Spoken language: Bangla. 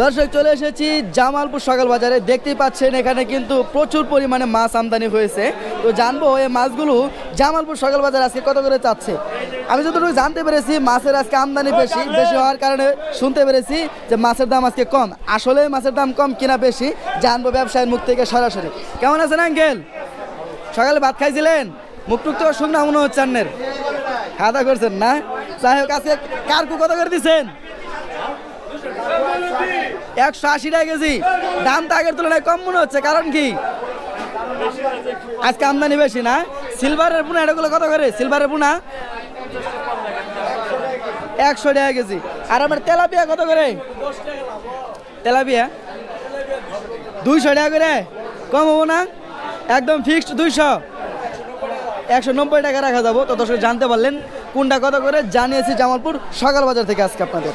দর্শক, চলে এসেছি জামালপুর সকাল বাজারে দেখতেই পাচ্ছেন, এখানে কিন্তু প্রচুর পরিমাণে মাছ আমদানি হয়েছে। তো জানব, এই মাছগুলো জামালপুর সকাল বাজারে আজকে কত করে চাচ্ছে? আমি যতটুকু জানতে পেরেছি, মাছের আজকে আমদানি বেশি বেশি হওয়ার কারণে শুনতে পেরেছি যে মাছের দাম আজকে কম। আসলে মাছের দাম কম কিনা বেশি, জানব ব্যবসায়ীর মুখ থেকে সরাসরি। কেমন আছেন, আঙ্কেল? সকালে ভাত খাইছিলেন? মুখ টুক তো শুকনা মনে হচ্ছে আন্নের। খাওয়া করছেন না? যাই হোক, আজকে কারকু কত করে দিচ্ছেন একশো আশি টাকা কেজি। দাম তো আগের তুলনায় কম মনে হচ্ছে, কারণ কি? আজকে আমদানি বেশি না। সিলভারের পুনা এটাগুলো কত করে? সিলভারের পুনা একশো টাকা কেজি। আর আমার তেলাপিয়া কত করে? তেলাপিয়া? দুইশো টাকা করে? কম হব না? একদম ফিক্সড দুইশো। একশো নব্বই টাকা রাখা যাব। তো দর্শক জানতে পারলেন কোনটা কত করে? জানিয়েছি জামালপুর সকাল বাজার থেকে আজকে আপনাদের।